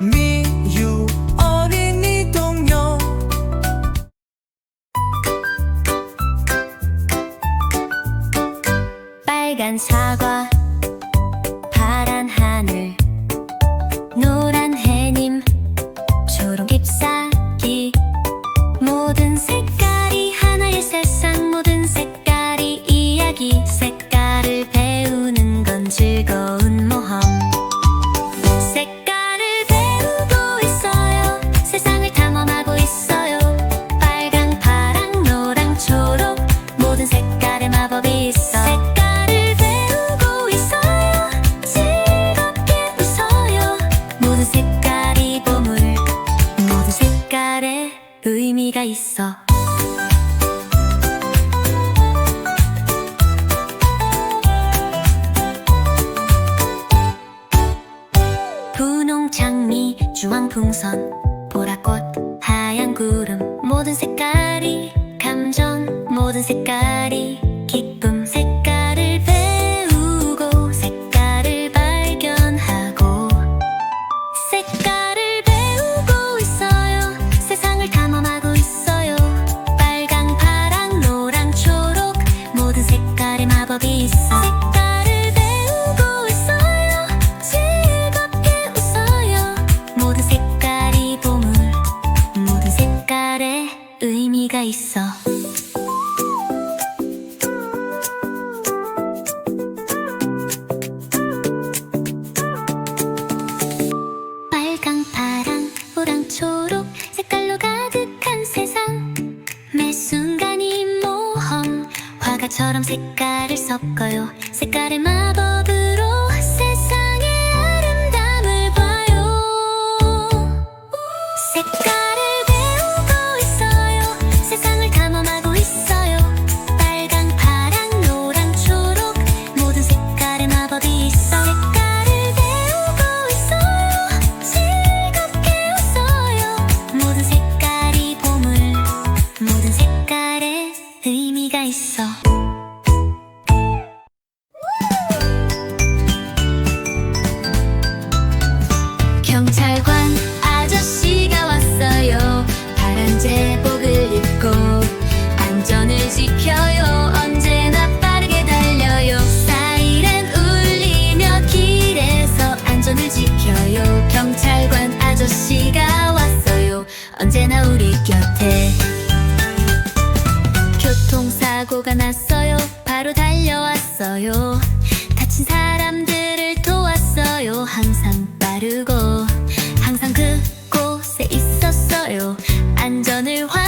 미유 어린이 동요. 빨간 사과 파란 하늘 노란 해님 초록 잎사귀 모든 색 의미가 있어. 분홍 장미 주황 풍선 보라꽃 하얀 구름 모든 색깔이 감정 모든 색깔이 노랑 초록 색깔로 가득한 세상. 매 순간이 모험. 화가처럼 색깔을 섞어요. 색깔의 마법으 아저씨가 왔어요. 언제나 우리 곁에. 교통사고가 났어요. 바로 달려왔어요. 다친 사람들을 도왔어요. 항상 빠르고 항상 그곳에 있었어요. 안전을 확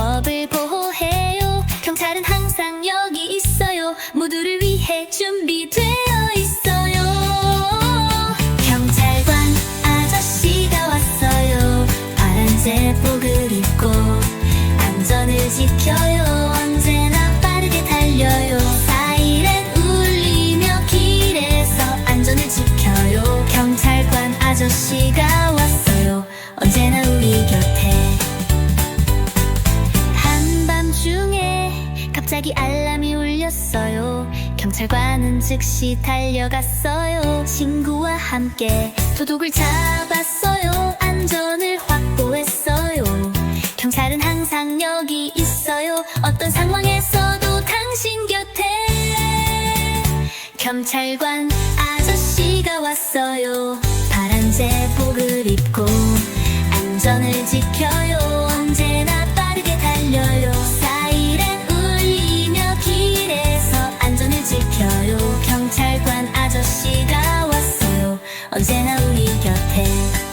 갑자기 알람이 울렸어요. 경찰관은 즉시 달려갔어요. 친구와 함께 도둑을 잡았어요. 안전을 확보했어요. 경찰은 항상 여기 있어요. 어떤 상황에서도 당신 곁에. 경찰관 아저씨가 왔어요. 파란 제복을 입고 안전을 지켜요 언제나 우리 곁에.